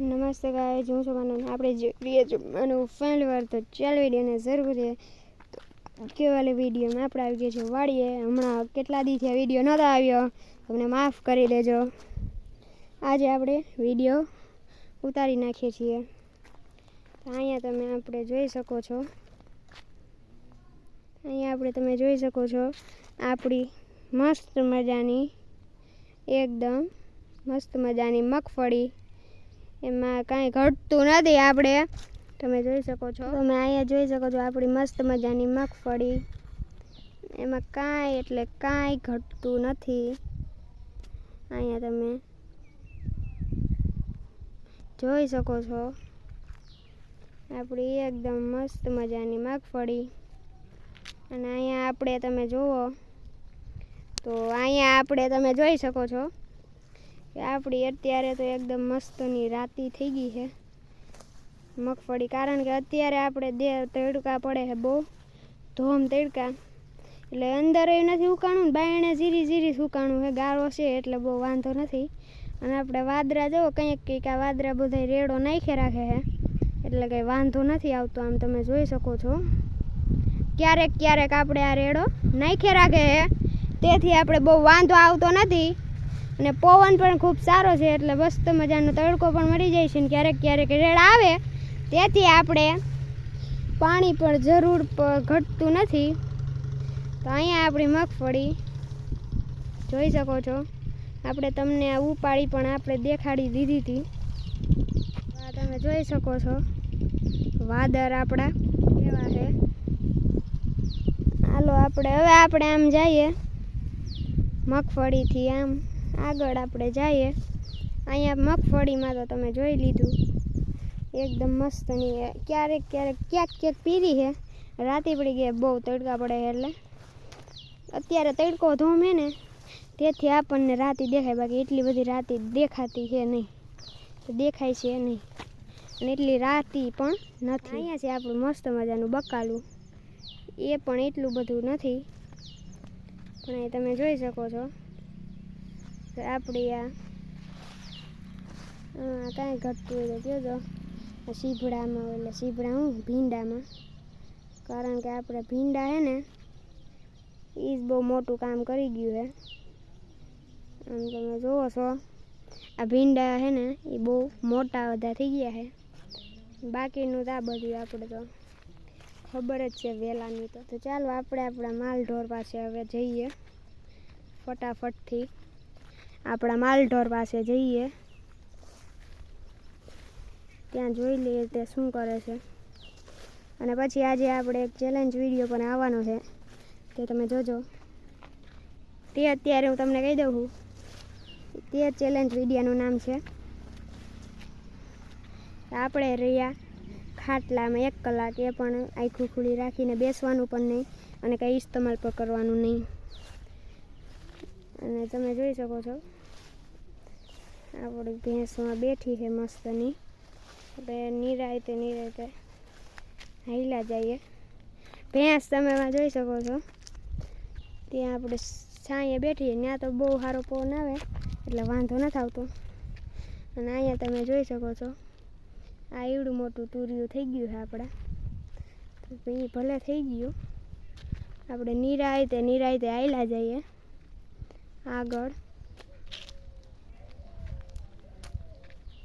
નમસ્તે ગાય હું છું માનવ આપણે જોઈએ જમવાનું પહેલી વાર, તો ચાલ વિડીયોને જરૂર છે કેવાલે વિડીયોમાં આપણે આવી ગયા છે વાળીએ હમણાં કેટલા દી થયા વીડિયો નહોતો આવ્યો. તમને માફ કરી દેજો. આજે આપણે વીડિયો ઉતારી નાખીએ છીએ. અહીંયા તમે આપણે જોઈ શકો છો. અહીંયા આપણે તમે જોઈ શકો છો આપણી મસ્ત મજાની, એકદમ મસ્ત મજાની મગફળી. એમાં કાંઈ ઘટતું નથી આપણે. તમે જોઈ શકો છો. તમે અહીંયા જોઈ શકો છો આપણી મસ્ત મજાની મગફળી. એમાં કાંઈ એટલે કાંઈ ઘટતું નથી. અહીંયા તમે જોઈ શકો છો આપણી એકદમ મસ્ત મજાની મગફળી. અને અહીંયા આપણે તમે જુઓ તો અહીંયા આપણે તમે જોઈ શકો છો આપણી અત્યારે તો એકદમ મસ્તની રાતી થઈ ગઈ છે મગફળી. કારણ કે અત્યારે આપણે દે તડકા પડે છે બહુ, ધોમ તડકા. એટલે અંદર એ નથી ઉકાણું ને બાયણે ઝીરી ઝીરી સુકાણું છે. ગાળો છે એટલે બહુ વાંધો નથી. અને આપણે વાદરા જુઓ કંઈક કંઈક આ વાદરા બધા રેડો નાખી રાખે છે. એટલે કંઈ વાંધો નથી આવતો આમ તમે જોઈ શકો છો. ક્યારેક ક્યારેક આપણે આ રેડો નાખી રાખે છે. તેથી આપણે બહુ વાંધો આવતો નથી. અને પવન પણ ખૂબ સારો છે એટલે મસ્ત મજાનો તડકો પણ મળી જાય છે ને ક્યારેક ક્યારેક રેડ આવે, તેથી આપણે પાણી પણ જરૂર ઘટતું નથી. તો અહીંયા આપણી મગફળી, જોઈ શકો છો. આપણે તમને આ ઉપાડી પણ આપણે દેખાડી દીધી હતી. તમે જોઈ શકો છો. વાદર આપણા કેવા છે. હાલો આપણે, હવે આપણે આમ જઈએ. મગફળીથી આમ. આગળ આપણે જઈએ. અહીંયા મગફળીમાં તો તમે જોઈ લીધું. એકદમ મસ્તની નહીં ક્યારેક ક્યારેક ક્યાંક ક્યાંક પીરી છે. રાતે પડી ગયા બહુ તડકા પડે એટલે. અત્યારે તડકો ધોમે ને તેથી આપણને રાતે દેખાય. બાકી એટલી બધી રાતે દેખાતી છે નહીં. દેખાય છે નહીં. અને એટલી રાતી પણ નથી. અહીંયા છે આપણું મસ્ત મજાનું બકાલું. એ પણ એટલું બધું નથી. પણ એ તમે જોઈ શકો છો. કે આપણી આ કાંઈ ઘટતું હોય તો આ સીભડામાં એટલે સીભડા હું? ભીંડામાં. કારણ કે આપણે ભીંડા છે ને એ જ બહુ મોટું કામ કરી ગયું છે આમ તમે જુઓ છો. આ ભીંડા છે ને એ બહુ મોટા બધા થઈ ગયા છે બાકીનું તો આ બધું આપણે તો ખબર જ છે વહેલાની તો. તો ચાલો આપણે આપણા માલ ઢોર પાસે હવે જઈએ. ફટાફટથી. આપણા માલઢોર પાસે જઈએ. ત્યાં જોઈ લઈએ તે શું કરે છે. અને પછી આજે આપણે એક ચેલેન્જ વીડિયો પણ આવવાનો છે. તે તમે જોજો. તે અત્યારે હું તમને કહી દઉં છું તે ચેલેન્જ વિડીયાનું નામ છે. આપણે રહ્યા ખાટલામાં એક કલાક એ પણ આખું ખુલ્લી રાખીને બેસવાનું પણ નહીં અને કંઈ ઇસ્તેમાલ પણ કરવાનું નહીં. અને તમે જોઈ શકો છો. આપણી ભેંસમાં બેઠી છે મસ્તની. આપણે નિરાયતે નિરાયતે હાઈલા જઈએ. ભેંસ તમે એમાં જોઈ શકો છો. ત્યાં આપણે છાંયે બેઠીએ ત્યાં તો બહુ સારો પવન આવે, એટલે વાંધો નથી આવતો અને અહીંયા તમે જોઈ શકો છો, આ એવડું મોટું તુરિયું થઈ ગયું છે આપણે. એ ભલે થઈ ગયું. આપણે નિરાયતે નિરાયતે આયલા જઈએ. આગળ.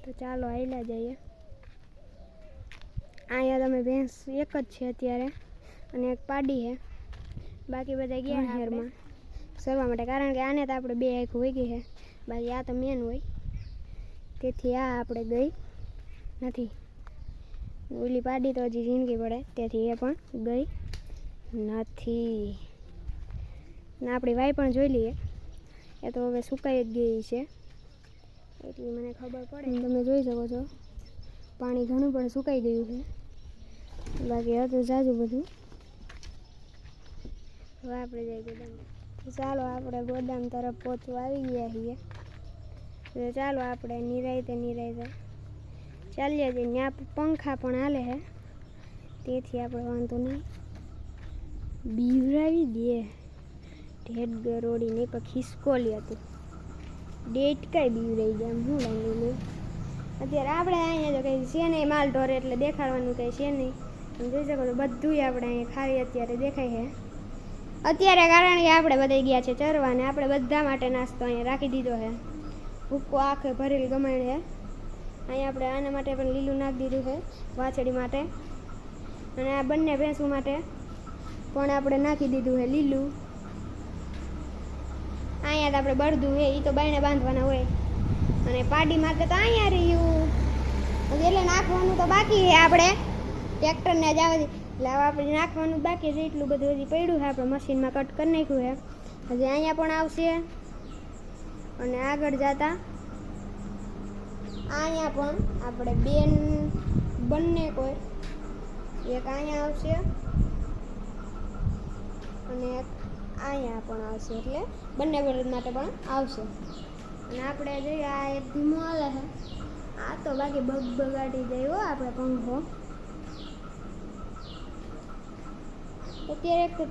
તો ચાલો આવેલા જઈએ. અહીંયા તમે ભેંસ એક જ છે અત્યારે અને એક પાડી છે. બાકી બધા ગયા શહેરમાં સરવા માટે. કારણ કે આને તો આપણે બે આખું વહી ગઈ છે. બાકી આ તો મેન હોય. તેથી આ આપણે ગઈ નથી. ઓલી પાડી તો હજી જિંદગી પડે. તેથી એ પણ ગઈ નથી. ને આપણી વાઈ પણ જોઈ લઈએ. એ તો હવે સુકાઈ જ ગઈ છે. એટલી મને ખબર પડે. તમે જોઈ શકો છો. પાણી ઘણું પણ સુકાઈ ગયું છે. બાકી હતું જાજુ બધું. હવે આપણે જઈ ગોદામ. ચાલો આપણે ગોદામ તરફ પહોંચવા આવી ગયા છીએ. તો ચાલો આપણે નિરાયતે નિરાયતે ચાલીએ છીએ ત્યાં પંખા પણ હાલે છે. તેથી આપણે વાંધો નહીં. બીવરાવી દે. ઢેડ ગરોડી નહીં પણ ખિસકોલી હતી. ડેટ કઈ બીવરાઈ ગયા જાય શું લાગેલું અત્યારે આપણે અહીંયા તો કંઈ છે નહીં, માલ ઢોરે એટલે દેખાડવાનું કંઈ છે નહીં. તમે જોઈ શકો છો, બધુંય આપણે અહીંયા ખાલી અત્યારે દેખાય છે. અત્યારે કારણ કે આપણે બધા ગયા છે ચરવાને આપણે બધા માટે નાસ્તો અહીંયા રાખી દીધો છે. ભૂકો આખે ભરેલ ગમાણ છે. અહીંયા આપણે આના માટે પણ લીલું નાખી દીધું છે, વાછડી માટે. અને આ બંને ભેંસું માટે પણ આપણે નાખી દીધું છે લીલું. અહીંયા તો આપણે બળદું હે એ તો બાયણે બાંધવાના હોય. અને પાડી માટે તો અહીંયા રહ્યું. એટલે નાખવાનું તો બાકી છે આપણે. ટ્રેક્ટરને જ આવે એટલે હવે આપણે નાખવાનું બાકી છે. એટલું બધું હજી પડ્યું છે આપણે મશીનમાં કટ કરી નાખ્યું છે હજી અહીંયા પણ આવશે. અને આગળ જતા અહીંયા પણ આપણે બેન, બંને કોઈ. એક અહીંયા આવશે. અને એક અહીંયા પણ આવશે. એટલે બંને બળદ માટે પણ આવશે. અને આપણે જોઈએ આ એક ધીમો હાલે છે, આ તો બાકી બગ બગાડી જાય આપણે પંખો. અત્યારે તો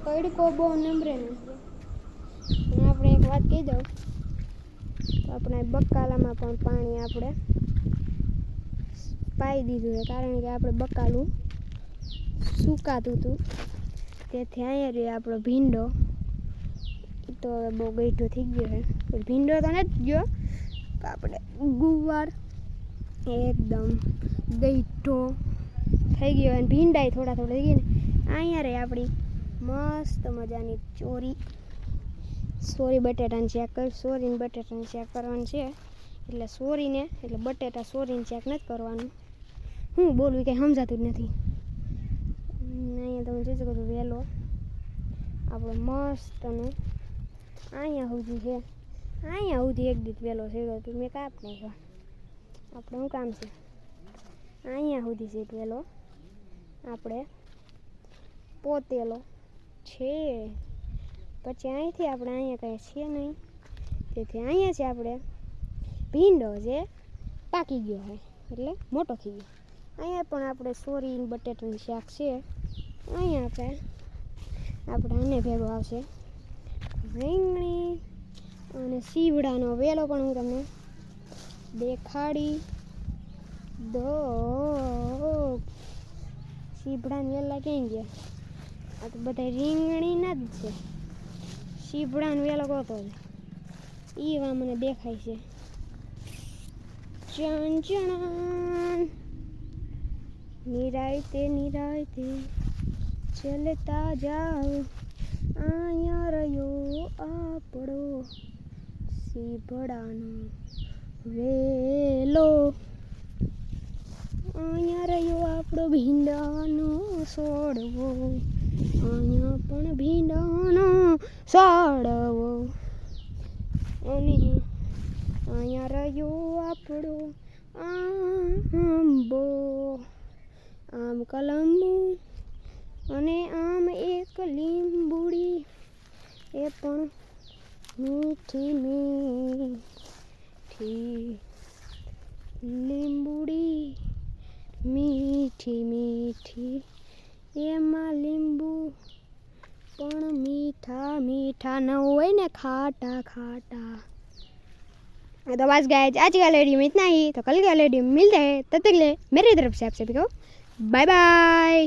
બહુ નંબરે નથી આપણે એક વાત કહી દઉં, તો આપણે બકાલામાં પણ પાણી આપણે પાઈ દીધું છે, કારણ કે આપણે બકાલું સુકાતું હતું. તેથી અહીંયા રહ્યો આપણો ભીંડો. તો હવે બહુ ગઈઠો થઈ ગયો છે ભીંડો તો નથી ગયો. આપણે ગુવાર એકદમ ગઈઠો થઈ ગયો અને ભીંડાય થોડા થોડા થઈ ગયા ને. અહીંયા રહી આપણી મસ્ત મજાની ચોરી. સોરી બટેટાને ચેક કર, સોરીને બટેટાને ચેક કરવાનું છે. એટલે સોરીને, એટલે બટેટા સોરીને ચેક નથી કરવાનું. હું બોલું કંઈ સમજાતું જ નથી. અહીંયા તમે જોઈ શકો છો વહેલો આપણો મસ્તનો અહીંયા સુધી છે. અહીંયા સુધી એક દીધ વહેલો છે તો મેં કાપ નાખ્યો. આપણે શું કામ છે? અહીંયા સુધી છે વહેલો. આપણે પોતેલો છે. પછી અહીંથી આપણે અહીંયા કંઈ છે નહીં. તેથી અહીંયા છે આપણે ભીંડો જે પાકી ગયો છે. એટલે મોટો થઈ ગયો. અહીંયા પણ આપણે સોરી બટેટાનું શાક છે. અહીંયા આપણે આપણે આને ભેગો આવશે. રીંગણી અને સીવડાનો વેલો પણ હું તમને દેખાડી દો સીભડાને વેલા ક્યાં ગયા આ તો બધા રીંગણીના જ છે. સીભડાનો વેલો કોતો છે. એ વા મને દેખાય છે. ચણ ચણ. નિરાયતે નિરાયતે ચલતા જાઓ. અહીંયા રહ્યો આપણો સીભડાનો વેલો અહીંયા રહ્યો આપણો ભીંડાનો સોડવો અહીંયા પણ ભીંડાનો સોડવો અને અહીંયા રહ્યો આપણો આંબો આમ કલંબુ અને આમ એક લીંબુડી એ પણ મીઠી મીઠી લીંબુડી મીઠી મીઠી એમાં લીંબુ પણ મીઠા मीठा न હોય ને ખાટા ખાટા तो बस गाइस आज का वीडियो में इतना ही तो कल का वीडियो में मिलते हैं तब तक के लिए मेरी तरफ से आप सभी को बाय बाय